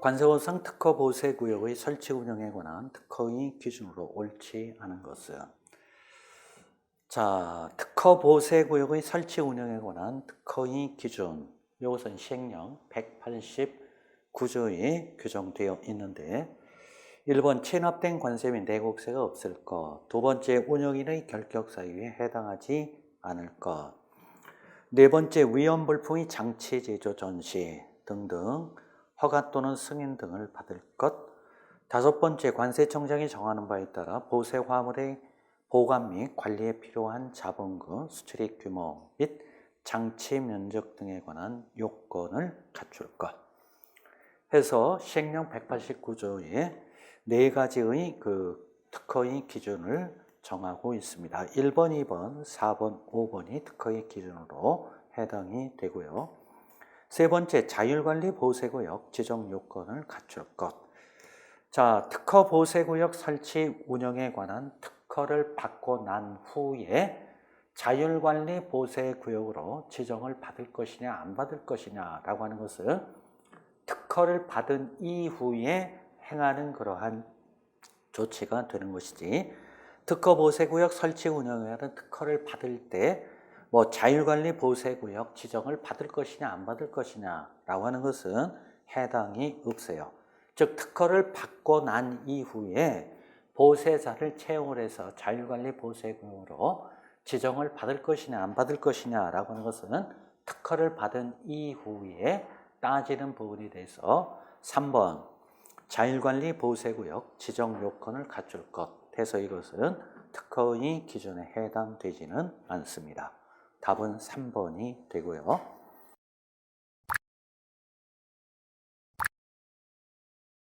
관세원상 특허 보세 구역의 설치 운영에 관한 특허의 기준으로 옳지 않은 것은? 자 특허 보세 구역의 설치 운영에 관한 특허의 기준. 이것은 시행령 189조에 규정되어 있는데 1번 체납된 관세 및 내곡세가 없을 것, 두 번째 운영인의 결격 사유에 해당하지 않을 것, 네 번째 위험 불풍의 장치 제조 전시 등등 허가 또는 승인 등을 받을 것, 다섯 번째 관세청장이 정하는 바에 따라 보세 화물의 보관 및 관리에 필요한 자본금, 수출입 규모 및 장치 면적 등에 관한 요건을 갖출 것. 해서 시행령 189조에 네 가지의 그 특허의 기준을 정하고 있습니다. 1번, 2번, 4번, 5번이 특허의 기준으로 해당이 되고요. 세 번째, 자율관리 보세구역 지정 요건을 갖출 것. 자, 특허 보세구역 설치 운영에 관한 특허를 받고 난 후에 자율관리 보세구역으로 지정을 받을 것이냐 안 받을 것이냐라고 하는 것은 특허를 받은 이후에 행하는 그러한 조치가 되는 것이지 특허 보세구역 설치 운영에 관한 특허를 받을 때 뭐 자율관리 보세구역 지정을 받을 것이냐 안 받을 것이냐라고 하는 것은 해당이 없어요. 즉 특허를 받고 난 이후에 보세자를 채용을 해서 자율관리 보세구역으로 지정을 받을 것이냐 안 받을 것이냐라고 하는 것은 특허를 받은 이후에 따지는 부분이 돼서 3번 자율관리 보세구역 지정 요건을 갖출 것 해서 이것은 특허의 기준에 해당되지는 않습니다. 답은 3번이 되고요.